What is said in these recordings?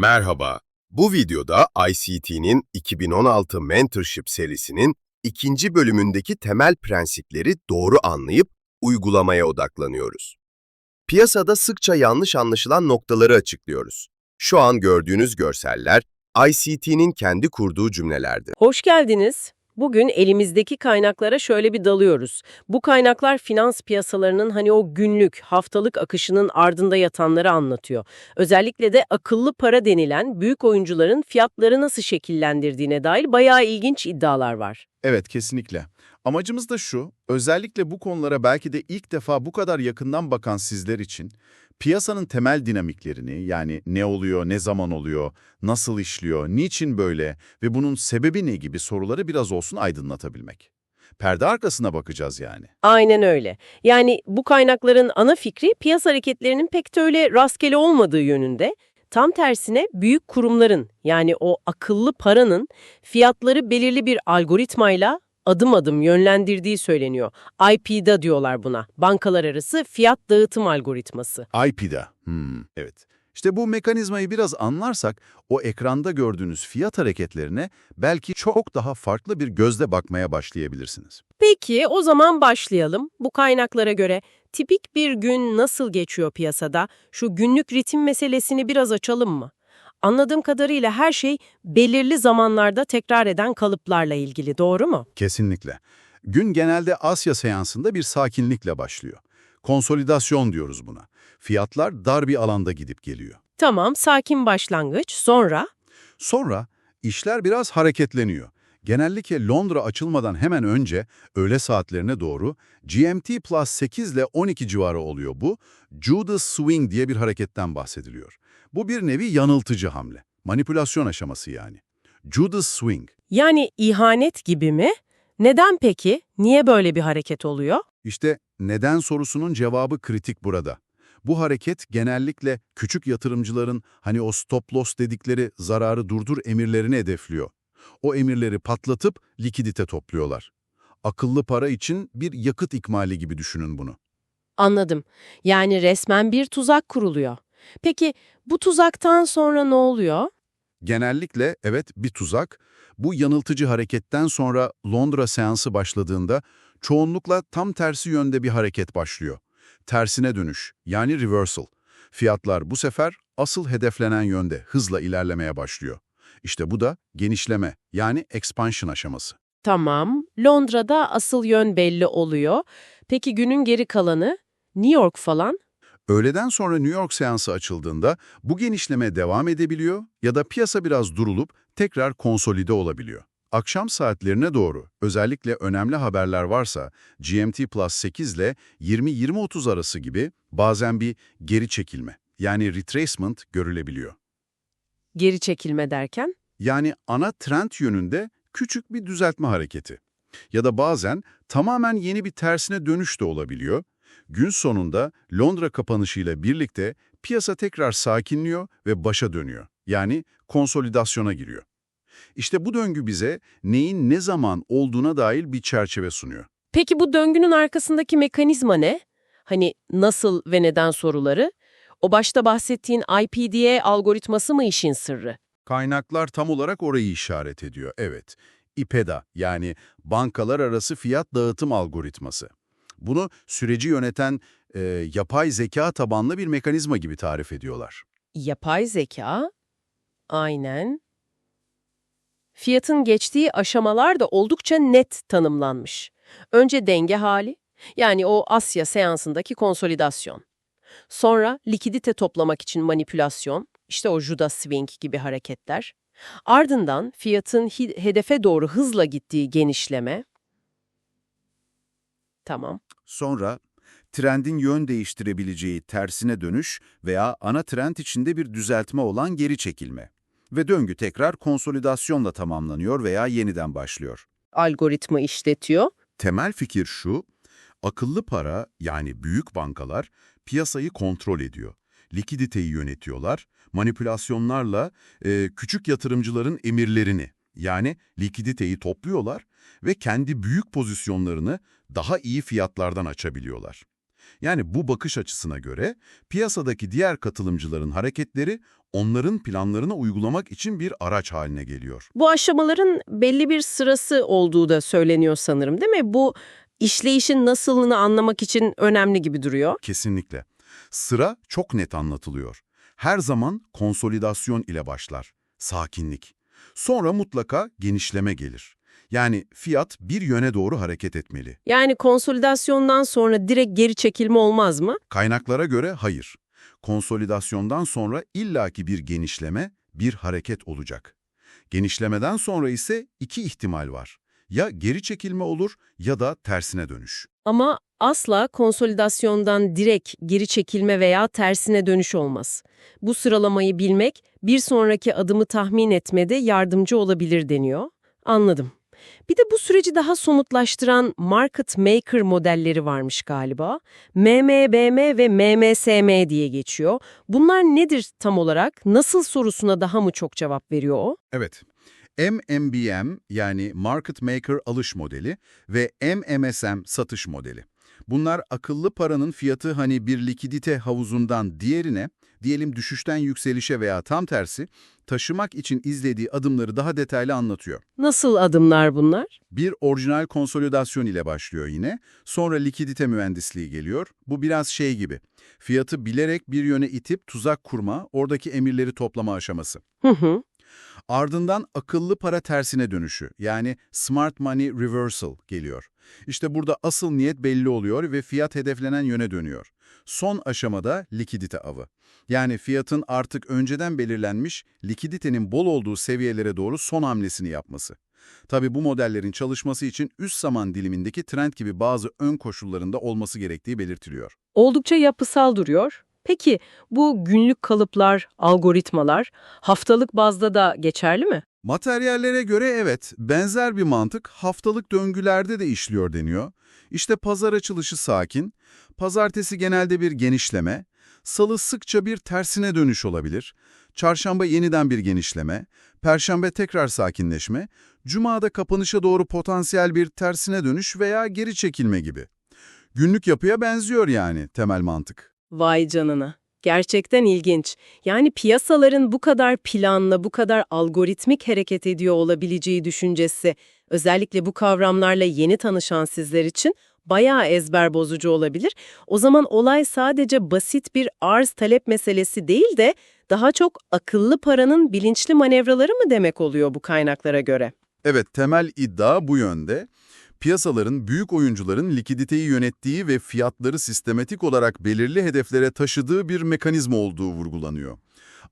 Merhaba, bu videoda ICT'nin 2016 Mentorship serisinin ikinci bölümündeki temel prensipleri doğru anlayıp uygulamaya odaklanıyoruz. Piyasada sıkça yanlış anlaşılan noktaları açıklıyoruz. Şu an gördüğünüz görseller ICT'nin kendi kurduğu cümlelerdir. Hoş geldiniz. Bugün elimizdeki kaynaklara şöyle bir dalıyoruz. Bu kaynaklar finans piyasalarının hani o günlük, haftalık akışının ardında yatanları anlatıyor. Özellikle de akıllı para denilen büyük oyuncuların fiyatları nasıl şekillendirdiğine dair bayağı ilginç iddialar var. Evet, kesinlikle. Amacımız da şu, özellikle bu konulara belki de ilk defa bu kadar yakından bakan sizler için piyasanın temel dinamiklerini, yani ne oluyor, ne zaman oluyor, nasıl işliyor, niçin böyle ve bunun sebebi ne gibi soruları biraz olsun aydınlatabilmek. Perde arkasına bakacağız yani. Aynen öyle. Yani bu kaynakların ana fikri piyasa hareketlerinin pek de öyle rastgele olmadığı yönünde. Tam tersine büyük kurumların yani o akıllı paranın fiyatları belirli bir algoritmayla adım adım yönlendirdiği söyleniyor. IP'da diyorlar buna. Bankalar arası fiyat dağıtım algoritması. IP'da. Hmm, evet. İşte bu mekanizmayı biraz anlarsak o ekranda gördüğünüz fiyat hareketlerine belki çok daha farklı bir gözle bakmaya başlayabilirsiniz. Peki o zaman başlayalım. Bu kaynaklara göre tipik bir gün nasıl geçiyor piyasada? Şu günlük ritim meselesini biraz açalım mı? Anladığım kadarıyla her şey belirli zamanlarda tekrar eden kalıplarla ilgili, doğru mu? Kesinlikle. Gün genelde Asya seansında bir sakinlikle başlıyor. Konsolidasyon diyoruz buna. Fiyatlar dar bir alanda gidip geliyor. Tamam, sakin başlangıç. Sonra? Sonra işler biraz hareketleniyor. Genellikle Londra açılmadan hemen önce öğle saatlerine doğru GMT plus 8 ile 12 civarı oluyor bu. Judas Swing diye bir hareketten bahsediliyor. Bu bir nevi yanıltıcı hamle. Manipülasyon aşaması yani. Judas Swing. Yani ihanet gibi mi? Neden peki? Niye böyle bir hareket oluyor? İşte neden sorusunun cevabı kritik burada. Bu hareket genellikle küçük yatırımcıların hani o stop loss dedikleri zararı durdur emirlerini hedefliyor. O emirleri patlatıp likidite topluyorlar. Akıllı para için bir yakıt ikmali gibi düşünün bunu. Anladım. Yani resmen bir tuzak kuruluyor. Peki bu tuzaktan sonra ne oluyor? Genellikle evet bir tuzak. Bu yanıltıcı hareketten sonra Londra seansı başladığında çoğunlukla tam tersi yönde bir hareket başlıyor. Tersine dönüş yani reversal. Fiyatlar bu sefer asıl hedeflenen yönde hızla ilerlemeye başlıyor. İşte bu da genişleme yani expansion aşaması. Tamam, Londra'da asıl yön belli oluyor. Peki günün geri kalanı? New York falan? Öğleden sonra New York seansı açıldığında bu genişleme devam edebiliyor ya da piyasa biraz durulup tekrar konsolide olabiliyor. Akşam saatlerine doğru özellikle önemli haberler varsa GMT Plus 8 ile 20-20-30 arası gibi bazen bir geri çekilme yani retracement görülebiliyor. Geri çekilme derken? Yani ana trend yönünde küçük bir düzeltme hareketi. Ya da bazen tamamen yeni bir tersine dönüş de olabiliyor. Gün sonunda Londra kapanışıyla birlikte piyasa tekrar sakinliyor ve başa dönüyor. Yani konsolidasyona giriyor. İşte bu döngü bize neyin ne zaman olduğuna dair bir çerçeve sunuyor. Peki bu döngünün arkasındaki mekanizma ne? Hani nasıl ve neden soruları? O başta bahsettiğin IPDA algoritması mı işin sırrı? Kaynaklar tam olarak orayı işaret ediyor, evet. IPEDA yani bankalar arası fiyat dağıtım algoritması. Bunu süreci yöneten e, yapay zeka tabanlı bir mekanizma gibi tarif ediyorlar. Yapay zeka? Aynen. Fiyatın geçtiği aşamalar da oldukça net tanımlanmış. Önce denge hali, yani o Asya seansındaki konsolidasyon. Sonra likidite toplamak için manipülasyon, işte o Judas Swing gibi hareketler. Ardından fiyatın hedefe doğru hızla gittiği genişleme. Tamam. Sonra trendin yön değiştirebileceği tersine dönüş veya ana trend içinde bir düzeltme olan geri çekilme. Ve döngü tekrar konsolidasyonla tamamlanıyor veya yeniden başlıyor. Algoritma işletiyor. Temel fikir şu, akıllı para yani büyük bankalar piyasayı kontrol ediyor. Likiditeyi yönetiyorlar, manipülasyonlarla e, küçük yatırımcıların emirlerini yani likiditeyi topluyorlar ve kendi büyük pozisyonlarını daha iyi fiyatlardan açabiliyorlar. Yani bu bakış açısına göre piyasadaki diğer katılımcıların hareketleri onların planlarını uygulamak için bir araç haline geliyor. Bu aşamaların belli bir sırası olduğu da söyleniyor sanırım değil mi? Bu işleyişin nasılını anlamak için önemli gibi duruyor. Kesinlikle. Sıra çok net anlatılıyor. Her zaman konsolidasyon ile başlar. Sakinlik. Sonra mutlaka genişleme gelir. Yani fiyat bir yöne doğru hareket etmeli. Yani konsolidasyondan sonra direkt geri çekilme olmaz mı? Kaynaklara göre hayır. Konsolidasyondan sonra illaki bir genişleme, bir hareket olacak. Genişlemeden sonra ise iki ihtimal var. Ya geri çekilme olur ya da tersine dönüş. Ama asla konsolidasyondan direkt geri çekilme veya tersine dönüş olmaz. Bu sıralamayı bilmek bir sonraki adımı tahmin etmede yardımcı olabilir deniyor. Anladım. Bir de bu süreci daha somutlaştıran market maker modelleri varmış galiba. MMBM ve MMSM diye geçiyor. Bunlar nedir tam olarak? Nasıl sorusuna daha mı çok cevap veriyor o? Evet. MMBM yani Market Maker alış modeli ve MMSM satış modeli. Bunlar akıllı paranın fiyatı hani bir likidite havuzundan diğerine, diyelim düşüşten yükselişe veya tam tersi, taşımak için izlediği adımları daha detaylı anlatıyor. Nasıl adımlar bunlar? Bir orijinal konsolidasyon ile başlıyor yine, sonra likidite mühendisliği geliyor. Bu biraz şey gibi, fiyatı bilerek bir yöne itip tuzak kurma, oradaki emirleri toplama aşaması. Hı hı. Ardından akıllı para tersine dönüşü yani smart money reversal geliyor. İşte burada asıl niyet belli oluyor ve fiyat hedeflenen yöne dönüyor. Son aşamada likidite avı. Yani fiyatın artık önceden belirlenmiş likiditenin bol olduğu seviyelere doğru son hamlesini yapması. Tabii bu modellerin çalışması için üst zaman dilimindeki trend gibi bazı ön koşullarında olması gerektiği belirtiliyor. Oldukça yapısal duruyor. Peki bu günlük kalıplar, algoritmalar haftalık bazda da geçerli mi? Materyallere göre evet, benzer bir mantık haftalık döngülerde de işliyor deniyor. İşte pazar açılışı sakin, pazartesi genelde bir genişleme, salı sıkça bir tersine dönüş olabilir, çarşamba yeniden bir genişleme, perşembe tekrar sakinleşme, cumada kapanışa doğru potansiyel bir tersine dönüş veya geri çekilme gibi. Günlük yapıya benziyor yani temel mantık. Vay canına. Gerçekten ilginç. Yani piyasaların bu kadar planlı, bu kadar algoritmik hareket ediyor olabileceği düşüncesi, özellikle bu kavramlarla yeni tanışan sizler için bayağı ezber bozucu olabilir. O zaman olay sadece basit bir arz-talep meselesi değil de daha çok akıllı paranın bilinçli manevraları mı demek oluyor bu kaynaklara göre? Evet, temel iddia bu yönde. Piyasaların büyük oyuncuların likiditeyi yönettiği ve fiyatları sistematik olarak belirli hedeflere taşıdığı bir mekanizma olduğu vurgulanıyor.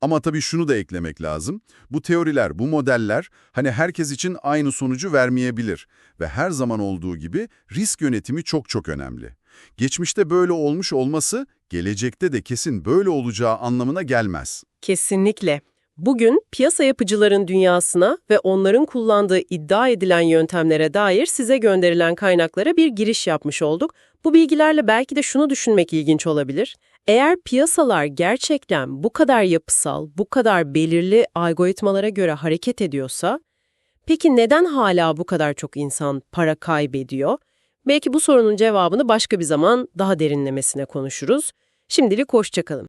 Ama tabii şunu da eklemek lazım. Bu teoriler, bu modeller hani herkes için aynı sonucu vermeyebilir ve her zaman olduğu gibi risk yönetimi çok çok önemli. Geçmişte böyle olmuş olması gelecekte de kesin böyle olacağı anlamına gelmez. Kesinlikle. Bugün piyasa yapıcıların dünyasına ve onların kullandığı iddia edilen yöntemlere dair size gönderilen kaynaklara bir giriş yapmış olduk. Bu bilgilerle belki de şunu düşünmek ilginç olabilir. Eğer piyasalar gerçekten bu kadar yapısal, bu kadar belirli algoritmalara göre hareket ediyorsa, peki neden hala bu kadar çok insan para kaybediyor? Belki bu sorunun cevabını başka bir zaman daha derinlemesine konuşuruz. Şimdilik hoşçakalın.